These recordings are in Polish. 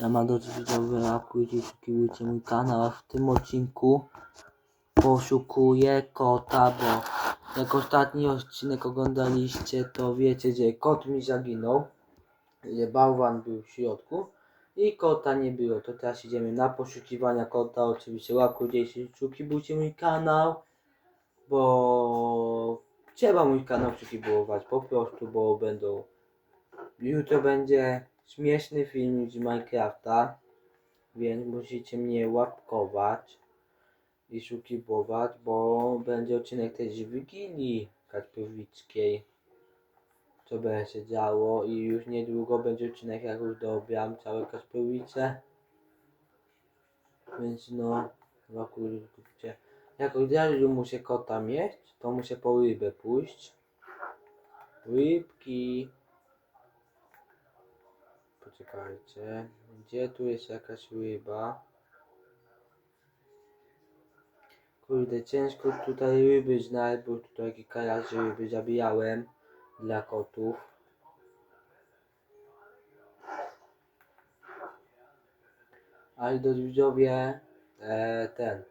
Mam do widzowie, łapkujcie, subskrybujcie mój kanał, a w tym odcinku poszukuję kota, bo jak ostatni odcinek oglądaliście, to wiecie, że kot mi zaginął, że bałwan był w środku i kota nie było, to teraz idziemy na poszukiwania kota, oczywiście łapkujcie, subskrybujcie mój kanał, bo trzeba mój kanał subskrybować po prostu, bo będą Jutro będzie śmieszny film z Minecrafta, więc musicie mnie łapkować i subskrybować, bo będzie odcinek też z Wigilii Kacprowickiej, co będzie się działo i już niedługo będzie odcinek jak już dobieram całe Kacprowice, więc no, łapkujcie. Jak od razu muszę kota mieć, to muszę po rybę pójść. Rybki. Poczekajcie. Gdzie tu jest jakaś ryba? Kurde, ciężko tutaj ryby znaleźć, bo tutaj kilka razy ryby zabijałem dla kotów. Ale do widzowie e, ten.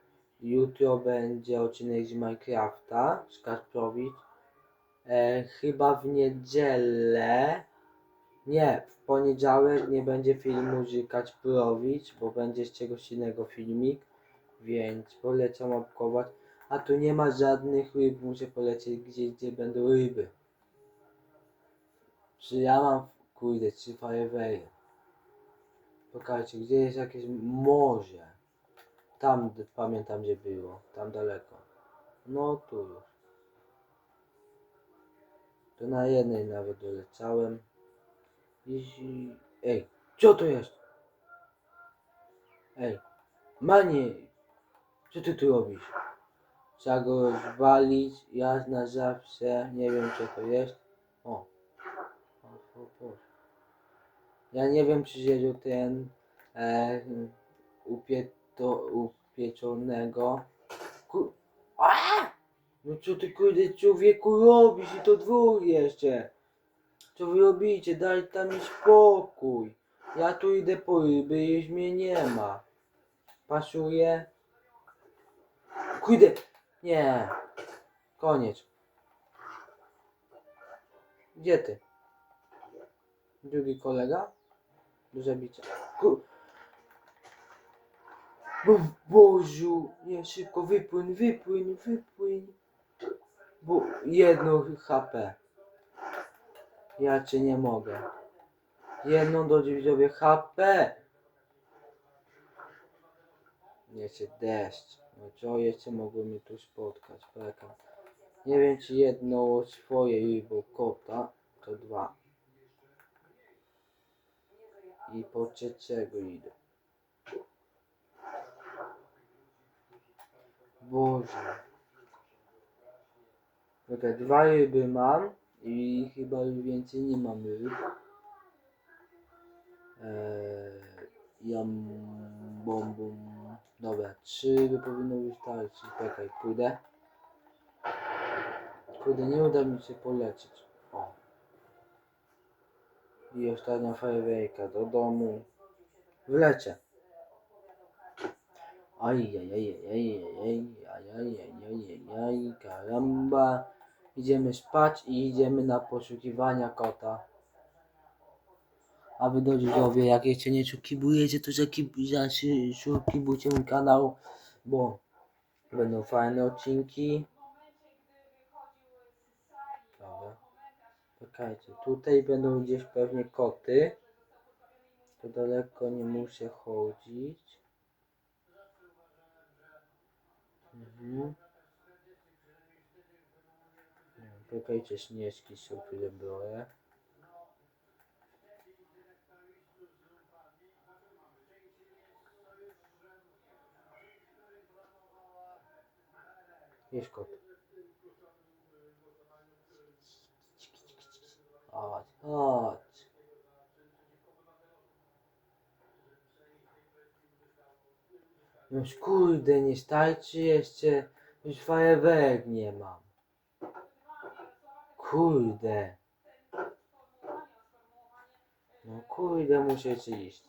Jutro będzie odcinek z Minecrafta z Kasprowic. E, chyba w niedzielę. Nie, w poniedziałek nie będzie filmu z Kacprowicz, bo będzie z czegoś innego filmik, więc polecam łapkować. A tu nie ma żadnych ryb, muszę polecieć gdzieś, gdzie będą ryby. Czy ja mam, kurde, trzy fajerwery. Pokażcie, gdzie jest jakieś morze. Tam pamiętam, gdzie było, tam daleko. No tu już. To na jednej nawet doleciałem. Jeśli... Ej, co to jest? Ej, Manie, co ty tu robisz? Trzeba go rozwalić, ja na zawsze, nie wiem co to jest. O. Ja nie wiem czy zjedzą ten e, upieczonego. Ku... A! No co ty kurde człowieku robisz i to dwóch jeszcze. Co wy robicie? Daj tam mi spokój. Ja tu idę po ryby i już mnie nie ma. Pasuje? Kurde! Nie. Koniec. Gdzie ty? Drugi kolega? Do zabicia. Ku... Bo Boziu, nie szybko wypłyń, wypłyń, wypłyń. Bo jedno HP. Ja cię nie mogę. Jedną do widzowie HP. Jeszcze deszcz. No co jeszcze mogło mnie tu spotkać? Czekam. Nie wiem czy jedno swoje bo kota, to dwa. I po trzeciego idę. Boże. Czekaj, dwa ryby mam i chyba już więcej nie mam ryb. Eee, jam, bom, bom. Dobra, trzy ryby powinno wystarczyć. Czekaj, pójdę. Kurde, nie uda mi się polecieć. O. I ostatnia fajerwerka do domu. Wlecie. Ajajajajajajajajajajajaj, karamba. Idziemy spać i idziemy na poszukiwania kota. A wy widzowie, jak jeszcze nie subskrybujecie, to subskrybujcie mój kanał, bo będą fajne odcinki. Dobra. Czekajcie, tutaj będą gdzieś pewnie koty. To daleko nie muszę chodzić. Mhm. Czekajcie, śnieżki są tyle biorę. Jest kot. Chodź, chodź. No już kurde, nie starczy jeszcze. Już fajerwerek nie mam. Kurde. No kurde, muszę iść.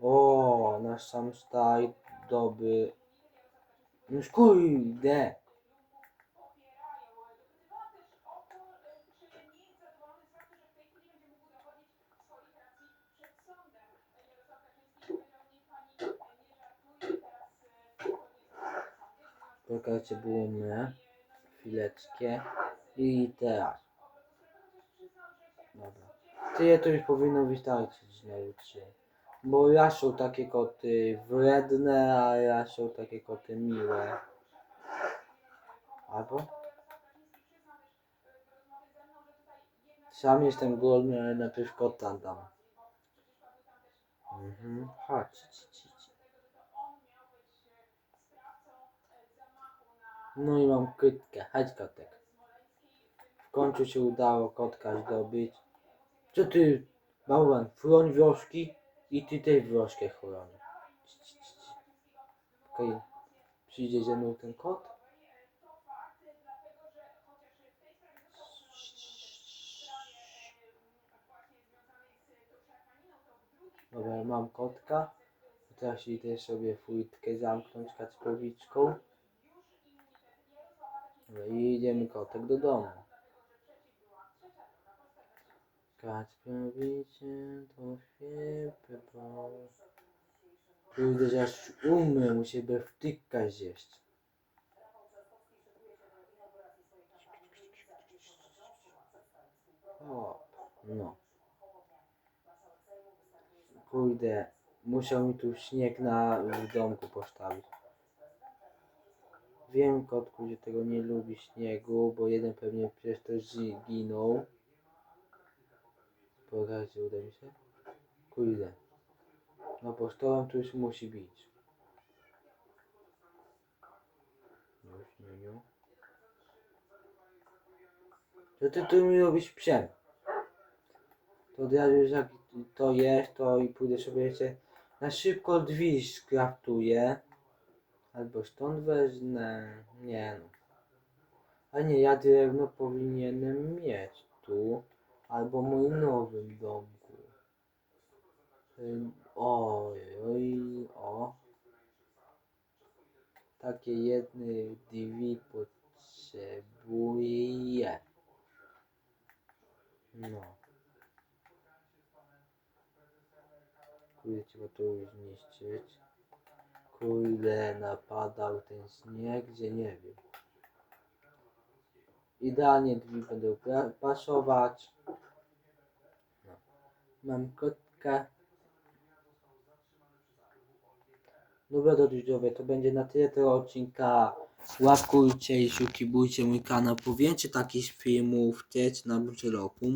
O, nasz sam staj doby. No kurde. Czekajcie, było mnie. Chwileczkę. I teraz. Dobra. Tyle to już powinno wystarczyć nauczyciel. Bo ja są takie koty wredne, a ja są takie koty miłe. Albo? Sam jestem głodny, ale najpierw kota dam. Mhm. Chodź. ci, ci, ci. No i mam kytkę. Chodź kotek. Końcu się udało kotka zdobyć. Co ty, bałwan, chroń wioski i ty tej ci, ci. Okej, przyjdzie ze mną ten kot? Dobra, mam kotka. Teraz idę sobie furtkę zamknąć kacprowiczką. Dobra, i idziemy kotek do domu. Kacprowicie to świepy, bo... Kurde, że aż umrę, muszę by wtyka zjeść. O, no. Kurde, muszę mi tu śnieg na w domku postawić. Wiem, kotku, że tego nie lubi śniegu, bo jeden pewnie przez to zginął. Pokażcie, uda mi się? Kurde. No po stołem tu już musi być. Już, nie, nie. Co ty tu mi robisz psem? To od razu już jak to jest, to i pójdę sobie jeszcze na szybko drzwi skraftuję. Albo stąd wezmę. Nie no. A nie, ja drewno powinienem mieć tu. Albo moim nowym domku. Oj, oj, o. Takie jedne drzwi potrzebuję. No. Kurde, trzeba to już zniszczyć. Kurde, napadał ten śnieg, gdzie nie wiem. Idealnie drzwi będą pasować. No. Mam kotka. Dobra, drodzy widzowie, to będzie na tyle tego odcinka. Łapkujcie i subskrybujcie mój kanał po więcej takich filmów. Cześć na roku.